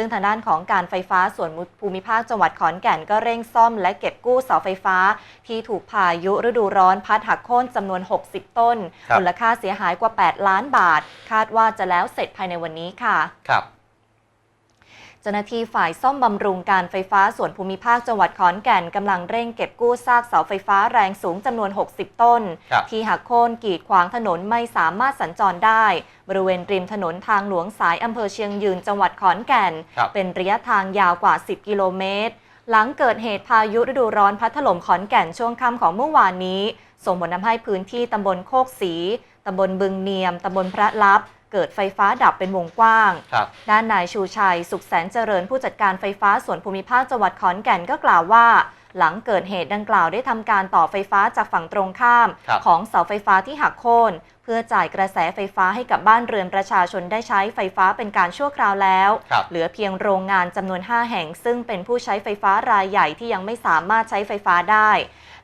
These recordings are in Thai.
ซึ่งทางด้านของการไฟฟ้าส่วนภูมิภาคจังหวัดขอนแก่นก็เร่งซ่อมและเก็บกู้เสาไฟฟ้า ที่ถูกพายุฤดูร้อนพัดหักโค่นจำนวน 60 ต้นครับมูลค่าเสียหายกว่า 8 ล้านบาท คาดว่าจะแล้วเสร็จภายในวันนี้ค่ะ ครับเจ้าหน้าที่ฝ่ายซ่อมบำรุงการไฟฟ้าส่วนภูมิภาคจังหวัดขอนแก่นกำลังเร่งเก็บกู้ซากเสาไฟฟ้าแรงสูงจำนวน 60 ต้น ครับ ที่หักโค่นกีดขวางถนนไม่สามารถสัญจรได้ บริเวณริมถนนทางหลวงสายอำเภอเชียงยืนจังหวัดขอนแก่น ครับ เป็นระยะทางยาวกว่า 10 กิโลเมตร หลังเกิดเหตุพายุฤดูร้อนพัดถล่มขอนแก่นช่วงค่ำของเมื่อวานนี้ ส่งผลทำให้พื้นที่ตำบลโคกศรีตำบลบึงเนียมตำบลพระลับ เกิดไฟฟ้าดับเป็นวงกว้างครับด้านนายชูชัย สุขแสนเจริญผู้จัดการไฟฟ้าส่วนภูมิภาคจังหวัดขอนแก่นก็กล่าวว่า หลังเกิดเหตุดังกล่าวได้ทำการต่อไฟฟ้าจากฝั่งตรงข้าม ครับ ของเสาไฟฟ้าที่หักโค่นเพื่อจ่ายกระแสไฟฟ้าให้กับบ้านเรือนประชาชนได้ใช้ไฟฟ้าเป็นการชั่วคราวแล้ว ครับ เหลือเพียงโรงงานจำนวน 5 แห่ง ซึ่งเป็นผู้ใช้ไฟฟ้ารายใหญ่ที่ยังไม่สามารถใช้ไฟฟ้าได้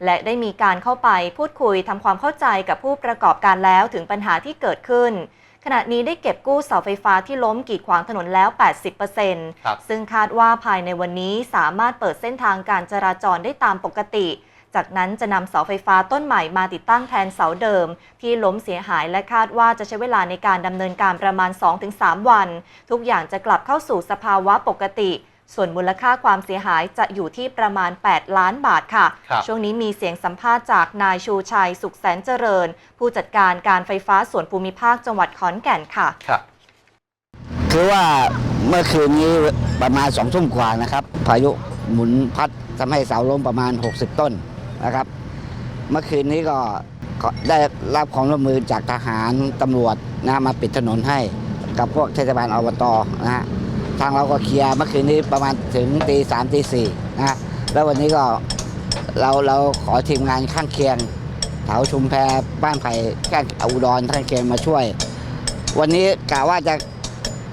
และได้มีการเข้าไปพูดคุยทำความเข้าใจกับผู้ประกอบการแล้วถึงปัญหาที่เกิดขึ้น ขณะนี้ได้เก็บกู้เสาไฟฟ้าที่ล้มกีดขวางถนนแล้ว 80%ครับ ซึ่งคาดว่าภายในวันนี้สามารถเปิดเส้นทางการจราจรได้ตามปกติ จากนั้นจะนำเสาไฟฟ้าต้นใหม่มาติดตั้งแทนเสาเดิม ที่ล้มเสียหายและคาดว่าจะใช้เวลาในการดำเนินการประมาณ 2-3 วัน ทุกอย่างจะกลับเข้าสู่สภาวะปกติส่วนมูลค่าความเสียหายจะอยู่ที่ประมาณ 8 ล้านบาทค่ะครับช่วงนี้มีเสียงสัมภาษณ์จากนายชูชัย สุขแสนเจริญ ผู้จัดการการไฟฟ้าส่วนภูมิภาคจังหวัดขอนแก่นค่ะครับคือว่าเมื่อคืนนี้ประมาณสองทุ่มกว่านะครับ พายุ หมุนพัดทำให้เสาล้มประมาณ 60 ต้นนะครับ เมื่อคืนนี้ก็ได้รับความร่วมมือจากทหารตำรวจนะมาปิดถนนให้กับพวกเทศบาลอบตนะฮะทางเราก็เคลียร์เมื่อคืนนี้ประมาณถึงตีสามตีสี่นะแล้ววันนี้ก็เราเราขอทีมงานข้างเคียงแถวชุมแพบ้านไผ่แก้อุดรข้างเคียงมาช่วย วันนี้กะว่าจะ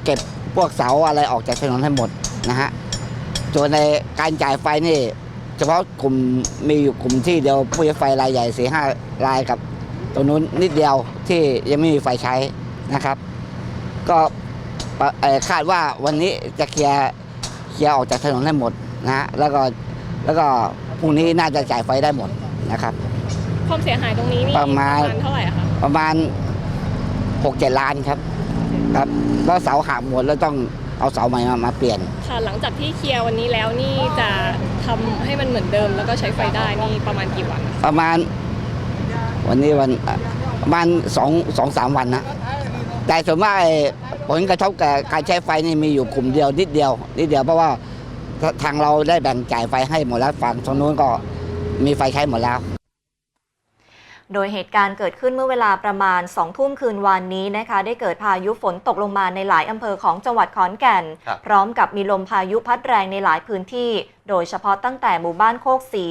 เก็บพวกเสาอะไรออกจากถนนให้หมดนะฮะ ส่วนในการจ่ายไฟนี่ เฉพาะกลุ่มมีอยู่กลุ่มที่เดียวผู้ใช้ไฟรายใหญ่สี่ห้ารายกับ ตรงนู้นนิดเดียวที่ยังไม่มีไฟใช้นะครับ ก็ปะเอ่อคาดว่าวันนี้จะเคลียร์เคลียร์ออกจากถนนให้หมดนะฮะแล้วก็แล้วก็พรุ่งนี้น่าจะจ่ายไฟได้หมดนะครับความเสียหายตรงนี้นี่ประมาณเท่าไหร่อะคะประมาณหกเจ็ดล้านครับครับก็เสาหักหมดแล้วต้อง เอาเสาใหม่มามาเปลี่ยน ค่ะหลังจากที่เคลียร์วันนี้แล้วนี่จะทำให้มันเหมือนเดิม แล้วก็ใช้ไฟได้นี่ประมาณกี่วันประมาณ วันนี้วันเอ่อประมาณสองสองสามวันนะแต่ส่วนมากไอ้ผลกระทบกับการใช้ไฟนี่มีอยู่กลุ่มเดียวนิดเดียวนิดเดียวเพราะว่าทางเราได้แบ่งจ่ายไฟให้หมดแล้วฝั่งตรงนู้นก็มีไฟใช้หมดแล้ว โดยเหตุการณ์เกิดขึ้นเมื่อเวลาประมาณ2ทุ่มคืนวานนี้นะคะ ได้เกิดพายุฝนตกลงมาในหลายอำเภอของจังหวัดขอนแก่นครับพร้อมกับมีลมพายุพัดแรงในหลายพื้นที่ โดยเฉพาะตั้งแต่หมู่บ้านโคกศรี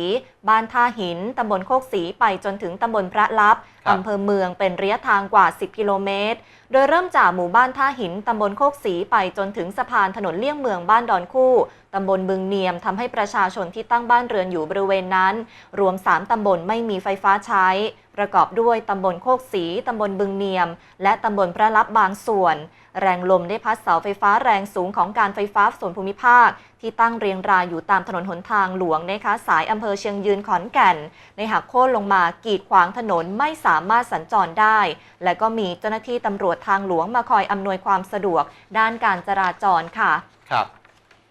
บ้านท่าหิน ตำบลโคกศรีไปจนถึงตำบลพระลับครับอำเภอเมืองเป็นระยะทางกว่า 10 กิโลเมตร โดยเริ่มจากหมู่บ้านท่าหิน ตำบลโคกศรีไปจนถึงสะพานถนนเลี่ยงเมืองบ้านดอนคู่ตำบลบึงเนียมทำให้ประชาชนที่ตั้งบ้านเรือนอยู่บริเวณนั้น รวม 3 ตำบลไม่มีไฟฟ้าใช้ประกอบด้วยตำบลโคกศรีตำบลบึงเนียม และตำบลพระลับบางส่วน แรงลมได้พัดเสาไฟฟ้าแรงสูงของการไฟฟ้าส่วนภูมิภาค ที่ตั้งเรียงรายอยู่ตามถนนหนทางหลวงนะคะสายอำเภอเชียงยืนขอนแก่น ในหักโค่นลงมากีดขวางถนนไม่สามารถสัญจรได้ และก็มีเจ้าหน้าที่ตำรวจทางหลวงมาคอยอำนวยความสะดวก ด้านการจราจรค่ะ ครับ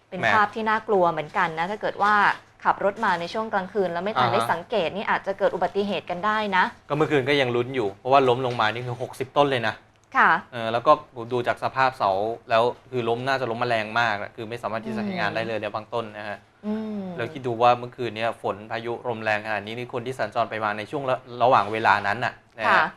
เป็นแหม่ ภาพที่น่ากลัวเหมือนกันนะถ้าเกิดว่า ขับรถมาในช่วงกลางคืน แล้วไม่ทันอ่าฮะ ได้สังเกตนี่อาจจะเกิดอุบัติเหตุกันได้นะ ก็เมื่อคืนก็ยังลุ้นอยู่ เพราะว่าล้มลงมานี่คือ 60 ต้นเลยนะค่ะ เออแล้วก็ดูจากสภาพเสาแล้วคือล้มน่าจะล้มแมลงมากนะคือไม่สามารถที่จะใช้งานได้เลยในบางต้นนะฮะ อืมแล้วคิดดูว่าเมื่อคืนเนี้ฝนพายุลมแรงขนาดนี้นี่คนที่สัญจรไปมาในช่วงระระหว่างเวลานั้นน่ะนะค่ะ ฮะ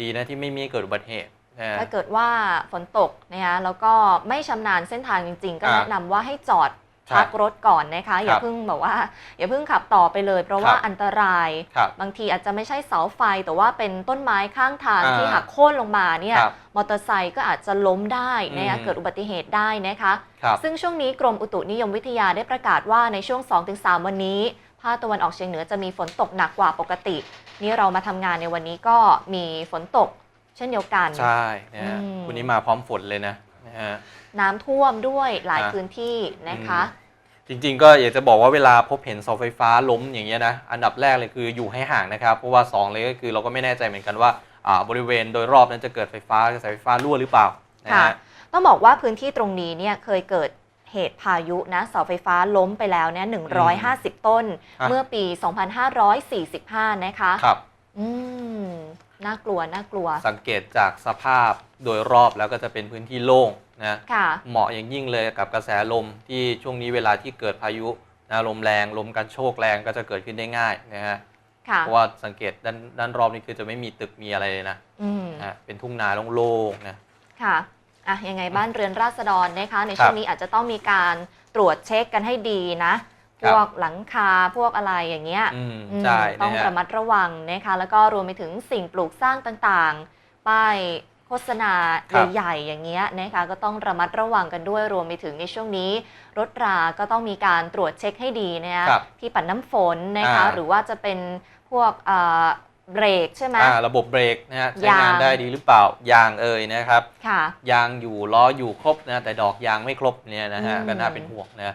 ดีนะที่ไม่มีเกิดอุบัติเหตุนะฮะ ถ้าเกิดว่าฝนตกนะคะแล้วก็ไม่ชำนาญเส้นทางจริง ๆ ก็อ่า แนะนำว่าให้จอดใช่ พักรถก่อนนะคะ อย่าครับเพิ่งแบบว่า อย่าเพิ่งขับต่อไปเลย เพราะว่าครับอันตรายครับบางทีอาจจะไม่ใช่เสาไฟ แต่ว่าเป็นต้นไม้ข้างทางอ่าที่หักโค่นลงมาเนี่ยครับมอเตอร์ไซค์ก็อาจจะล้มได้นะคะอืมเกิดอุบัติเหตุได้นะคะครับซึ่งช่วงนี้กรมอุตุนิยมวิทยาได้ประกาศว่าในช่วง 2-3 วันนี้ภาคตะวันออกเฉียงเหนือจะมีฝนตกหนักกว่าปกติ นี่เรามาทำงานในวันนี้ก็มีฝนตกเช่นเดียวกัน ใช่นะฮะอืมวันนี้มาพร้อมฝนเลยนะ นะนะฮะน้ำท่วมด้วยหลายอะพื้นที่นะคะจริงๆ ก็อยากจะบอกว่าเวลาพบเห็นเสาไฟฟ้าล้มอย่างเงี้ยนะอันดับแรกเลยคืออยู่ให้ห่างนะครับเพราะว่าสองเลยก็คือเราก็ไม่แน่ใจเหมือนกันว่าอ่าบริเวณโดยรอบนั้นจะเกิดไฟฟ้ากระแสไฟฟ้ารั่วหรือเปล่านะค่ะฮะต้องบอกว่าพื้นที่ตรงนี้เนี่ยเคยเกิดเหตุพายุนะเสาไฟฟ้าล้มไปแล้วเนี่ย150 ต้นอะเมื่อปี 2545 นะคะครับอืมน่ากลัวน่ากลัว สังเกตจากสภาพโดยรอบแล้วก็จะเป็นพื้นที่โล่ง นะค่ะเหมาะอย่างยิ่งเลยกับกระแสลมที่ช่วงนี้เวลาที่เกิดพายุนะลมแรงลมกันโชกแรงก็จะเกิดขึ้นได้ง่ายนะฮะค่ะเพราะว่าสังเกตด้านด้านรอบนี้คือจะไม่มีตึกมีอะไรเลยนะอืมนะฮะเป็นทุ่งนาโล่งๆนะค่ะอะยังไงบ้านเรือนราษฎรนะคะ ในครับช่วงนี้อาจจะต้องมีการตรวจเช็คกันให้ดีนะคพรับวกหลังคาพวกอะไรอย่างเงี้ยอืมอืมใช่ต้อนะงฮะระมัดระวังนะคะ แล้วก็รวมไปถึงสิ่งปลูกสร้างต่างๆป้ายโฆ ษณาใหญ่ๆอย่างเงี้ยนะคะก็ต้องระมัดระวังกันด้วยรวมไปถึงในช่วงนี้ รถราก็ต้องมีการตรวจเช็คให้ดีนะคะครับที่ปัดน้ำฝนนะคะอ่า หรือว่าจะเป็นพวกเอ่อเบรกใช่ไหม อ่าระบบเบรกนะฮะใช้งานยาง ได้ดีหรือเปล่ายางเอ่ยนะครับ ค่ะ ยางอยู่ล้ออยู่ครบนะแต่ดอกยางไม่ครบเนี่ยนะฮะอืม ก็น่าเป็นห่วงนะ